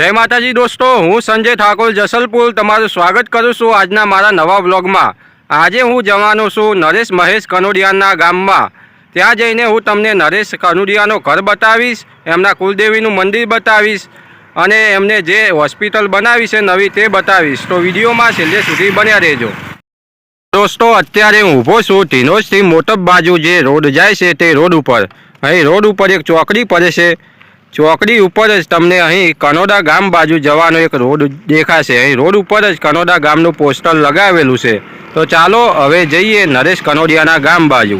જય માતાજી દોસ્તો, હું સંજય ઠાકોર જસલપુર. તમારું સ્વાગત કરું છું આજના મારા નવા વ્લોગમાં. આજે હું જવાનો છું નરેશ મહેશ કનોડિયાના ગામમાં. ત્યાં જઈને હું તમને નરેશ કનોડિયાનો ઘર બતાવીશ, એમના કુલદેવીનું મંદિર બતાવીશ, અને એમને જે હોસ્પિટલ બનાવી છે નવી તે બતાવીશ. તો વિડીયોમાં છેલ્લે સુધી બન્યા રહેજો. દોસ્તો, અત્યારે હું ઊભો છું ઢીનોજથી મોટપ બાજુ જે રોડ જાય છે તે રોડ ઉપર. અહીં રોડ ઉપર એક ચોકડી પડે છે. ચોકડી ઉપર જ તમને અહીં કનોડા ગામ બાજુ જવાનો એક રોડ દેખાશે. અહીં રોડ ઉપર જ કનોડા ગામનું પોસ્ટર લગાવેલું છે. તો ચાલો હવે જઈએ નરેશ કનોડિયાના ગામ બાજુ.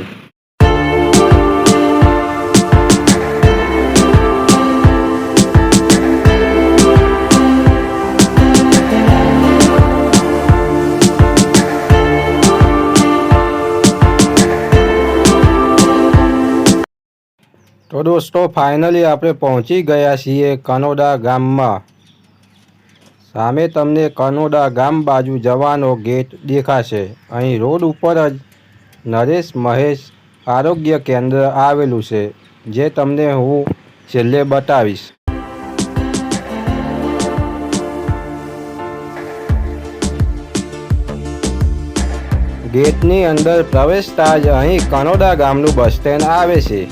તો દોસ્તો ફાઇનલી આપણે પહોંચી ગયા છીએ કનોડા ગામમાં. સામે તમને કનોડા ગામ બાજુ જવાનો ગેટ દેખાશે. અહીં રોડ ઉપર જ નરેશ મહેશ આરોગ્ય કેન્દ્ર આવેલું છે, જે તમને હું છેલ્લે બતાવીશ. ગેટની અંદર પ્રવેશતા જ અહીં કનોડા ગામનું બસ સ્ટેન્ડ આવે છે.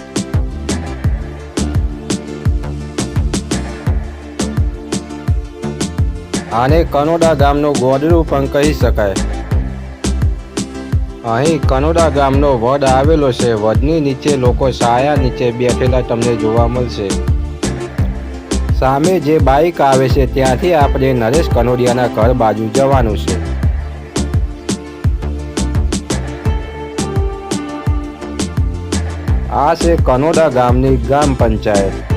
આને કનોડા ગામનું ગોદડું પણ કહી શકાય. અહીં કનોડા ગામનો વડ આવેલો છે. વડની નીચે લોકો સાયા નીચે બેઠેલા તમને જોવા મળશે. સામે જે બાઇક આવે છે, ત્યાંથી આપણે નરેશ કનોડિયાના ઘર બાજુ જવાનું છે. આ છે કનોડા ગામની ગ્રામ પંચાયત.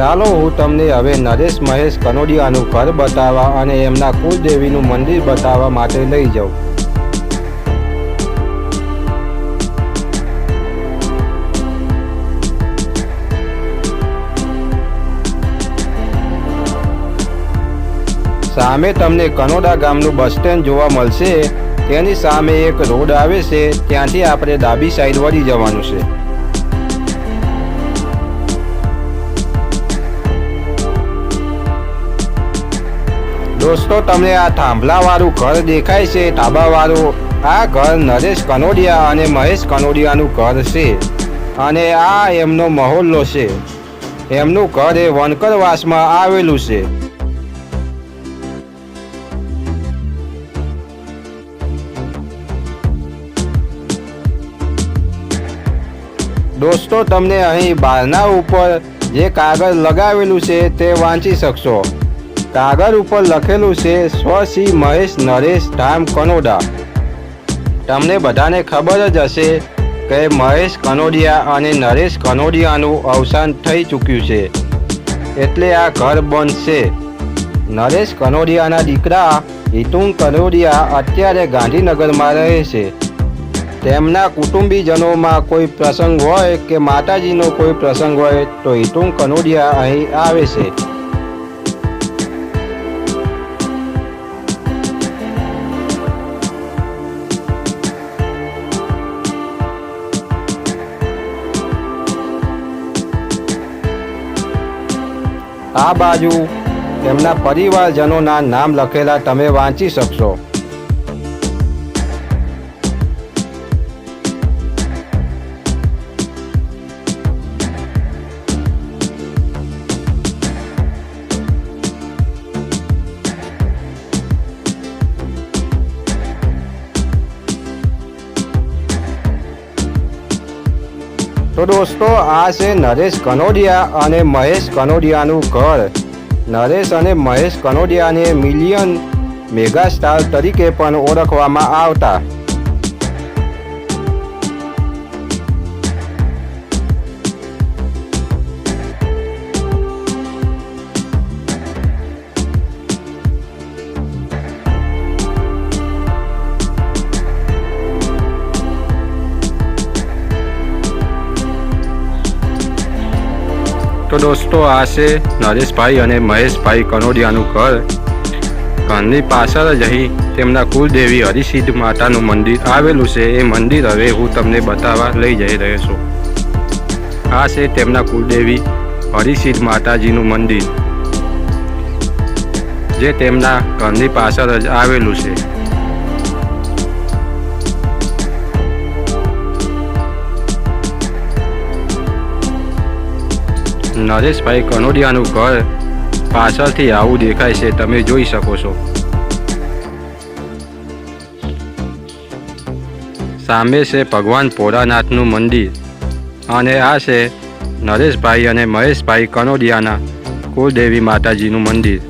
ચાલો હું તમને હવે નરેશ, મહેશ, કનોડિયાનું ઘર બતાવવા અને એમના કુળદેવીનું મંદિર બતાવવા માટે લઈ જાઉં. સામે તમને કનોડા ગામનું બસ સ્ટેન્ડ જોવા મળશે. તેની સામે એક રોડ આવે છે. ત્યાંથી આપણે ડાબી સાઈડ વળી જવાનું છે. દોસ્તો, તમને આ થાંભલાવાળું ઘર દેખાય છે, ધાબાવાળું. આ ઘર નરેશ કનોડિયા અને મહેશ કનોડિયાનું ઘર છે અને આ એમનો મહોલ્લો છે. એમનું ઘર એ વનકરવાસમાં આવેલું છે. દોસ્તો, તમને અહીં બારના ઉપર જે કાગળ લગાવેલું છે તે વાંચી શકશો. કાગળ ઉપર લખેલું છે સ્વશ્રી મહેશ નરેશ ધામ, કનોડા. તમને બધાને ખબર જ હશે કે મહેશ કનોડિયા અને નરેશ કનોડિયાનું અવસાન થઈ ચૂક્યું છે. એટલે આ ઘર બંધ છે નરેશ કનોડિયાના દીકરા હિતુંગ કનોડિયા અત્યારે ગાંધીનગરમાં રહે છે. તેમના કુટુંબીજનોમાં કોઈ પ્રસંગ હોય કે માતાજીનો કોઈ પ્રસંગ હોય તો હિતુંગ કનોડિયા અહીં આવે છે. આ બાજુ તેમના પરિવારજનોના નામ લખેલા તમે વાંચી શકશો. તો દોસ્તો, આ છે નરેશ કનોડિયા અને મહેશ કનોડિયાનું ઘર. નરેશ અને મહેશ કનોડિયાને મિલિયન મેગા સ્ટાર તરીકે પણ ઓળખવામાં આવતા. તો દોસ્તો, આ છે નરેશભાઈ અને મહેશભાઈ કનોડિયાનું ઘર. ઘરની પાછળ જ અહીં તેમના કુલદેવી હરિસિદ્ધ માતાનું મંદિર આવેલું છે. એ મંદિર હવે હું તમને બતાવવા લઈ જઈ રહ્યો છું. આ છે તેમના કુલદેવી હરિસિદ્ધ માતાજીનું મંદિર, જે તેમના ઘરની પાછળ જ આવેલું છે. નરેશભાઈ કનોડિયાનું ઘર પાછળથી આવું દેખાય છે, તમે જોઈ શકો છો. સામે છે ભગવાન ભોળાનાથનું મંદિર અને આ છે નરેશભાઈ અને મહેશભાઈ કનોડિયાના કુળદેવી માતાજીનું મંદિર.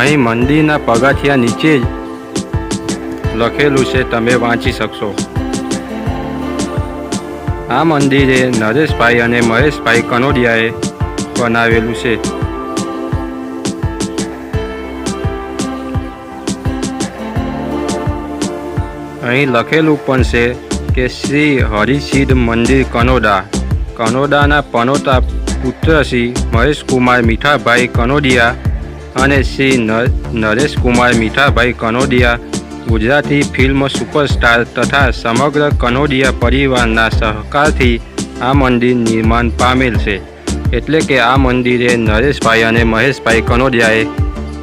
અહીં મંદિરના પગથિયા નીચે જ લખેલું છે, તમે વાંચી શકશો. આ મંદિરે નરેશભાઈ અને મહેશભાઈ કનોડિયાએ બનાવેલું છે. અહીં લખેલું પણ છે કે શ્રી હરિસિદ્ધ મંદિર કનોડા. કનોડાના પનોતા પુત્ર શ્રી મહેશકુમાર મીઠાભાઈ કનોડિયા અને શ્રી ન- નરેશકુમાર મીઠાભાઈ કનોડિયા, ગુજરાતી ફિલ્મ સુપરસ્ટાર તથા સમગ્ર કનોડિયા પરિવારના સહકારથી આ મંદિર નિર્માણ પામેલ છે. એટલે કે આ મંદિરે નરેશભાઈ અને મહેશભાઈ કનોડિયાએ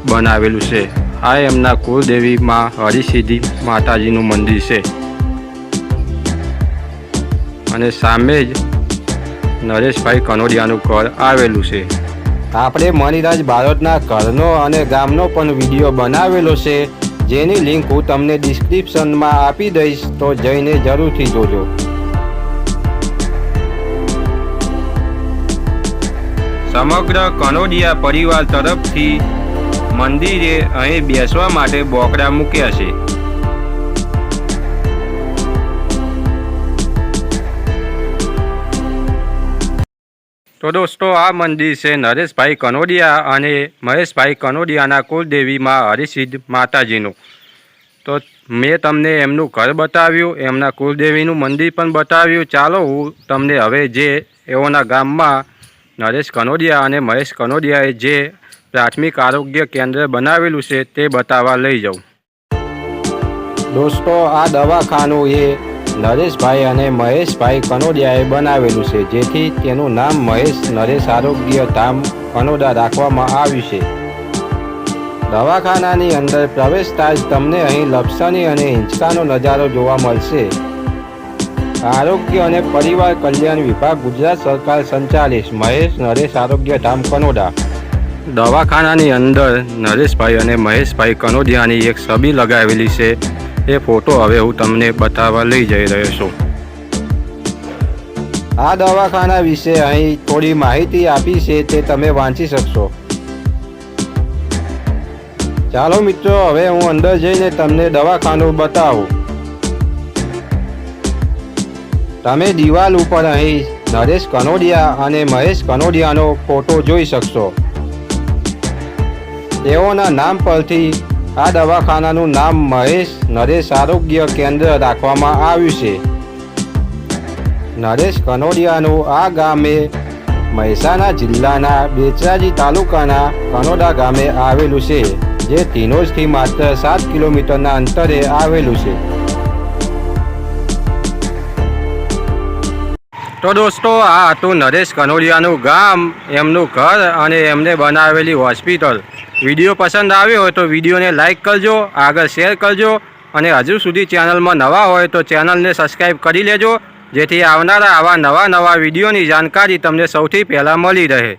બનાવેલું છે. આ એમના કુળદેવીમાં હરિસિદ્ધિ માતાજીનું મંદિર છે. અને સામે જ નરેશભાઈ કનોડિયાનું ઘર આવેલું છે. આપણે મણિરાજ બારોટના ઘરનો અને ગામનો પણ વીડિયો બનાવેલો છે. જેની લિંક હું તમને ડિસ્ક્રિપ્શનમાં આપી દઈશ, તો જઈને જરૂરથી જોજો. સમગ્ર કનોડિયા પરિવાર તરફથી મંદિરે અહીં બેસવા માટે બોકડા મૂક્યા છે. તો દોસ્તો, આ મંદિર છે નરેશભાઈ કનોડિયા અને મહેશભાઈ કનોડિયાના કુલદેવીમાં હરિસિદ્ધ માતાજીનું. તો મેં તમને એમનું ઘર બતાવ્યું, એમના કુલદેવીનું મંદિર પણ બતાવ્યું. ચાલો, હું તમને હવે જે એઓના ગામમાં નરેશ કનોડિયા અને મહેશ કનોડિયાએ જે પ્રાથમિક આરોગ્ય કેન્દ્ર બનાવેલું છે તે બતાવવા લઈ જાઉં. દોસ્તો, આ દવાખાનું એ નરેશભાઈ અને મહેશભાઈ કનોડિયાએ બનાવેલું છે, જેથી તેનું નામ મહેશ નરેશ આરોગ્ય ધામ, કનોડા રાખવામાં આવ્યું છે. દવાખાનાની અંદર પ્રવેશતા જ તમને અહીં લપસણી અને હિંચકાનો નજારો જોવા મળશે. આરોગ્ય અને પરિવાર કલ્યાણ વિભાગ ગુજરાત સરકાર સંચાલિત મહેશ નરેશ આરોગ્ય ધામ, કનોડા. દવાખાનાની અંદર નરેશભાઈ અને મહેશભાઈ કનોડિયાની એક છબી લગાવેલી છે. એ ફોટો હવે હું તમને બતાવવા લઈ જઈ રહ્યો છું. આ દવાખાના વિશે અહીં થોડી માહિતી આપી છે તે તમે વાંચી શકશો. ચાલો મિત્રો, હવે હું અંદર જઈને તમને દવાખાનું બતાવું. તમે દિવાલ ઉપર અહીં નરેશ કનોડિયા અને મહેશ કનોડિયાનો ફોટો જોઈ શકશો. તેઓના નામ પરથી આ દવાખાનાનું નામ મહેશ નરેશ આરોગ્ય કેન્દ્ર રાખવામાં આવ્યું છે. નરેશ કનોડિયાનું આ ગામે, મહેસાણા જિલ્લાના બેચરાજી તાલુકાના કનોડા ગામે આવેલું છે, જે તિનોજથી માત્ર સાત કિલોમીટરના અંતરે આવેલું છે. તો દોસ્તો, આ હતું નરેશ કનોડિયાનું ગામ, એમનું ઘર અને એમને બનાવેલી હોસ્પિટલ. વીડિયો પસંદ આવ્યો હોય તો વિડીયોને લાઇક કરજો, આગળ શેર કરજો અને હજુ સુધી ચેનલમાં નવા હોય તો ચેનલને સબસ્ક્રાઈબ કરી લેજો, જેથી આવનારા આવા નવા નવા વિડીયોની જાણકારી તમને સૌથી પહેલાં મળી રહે.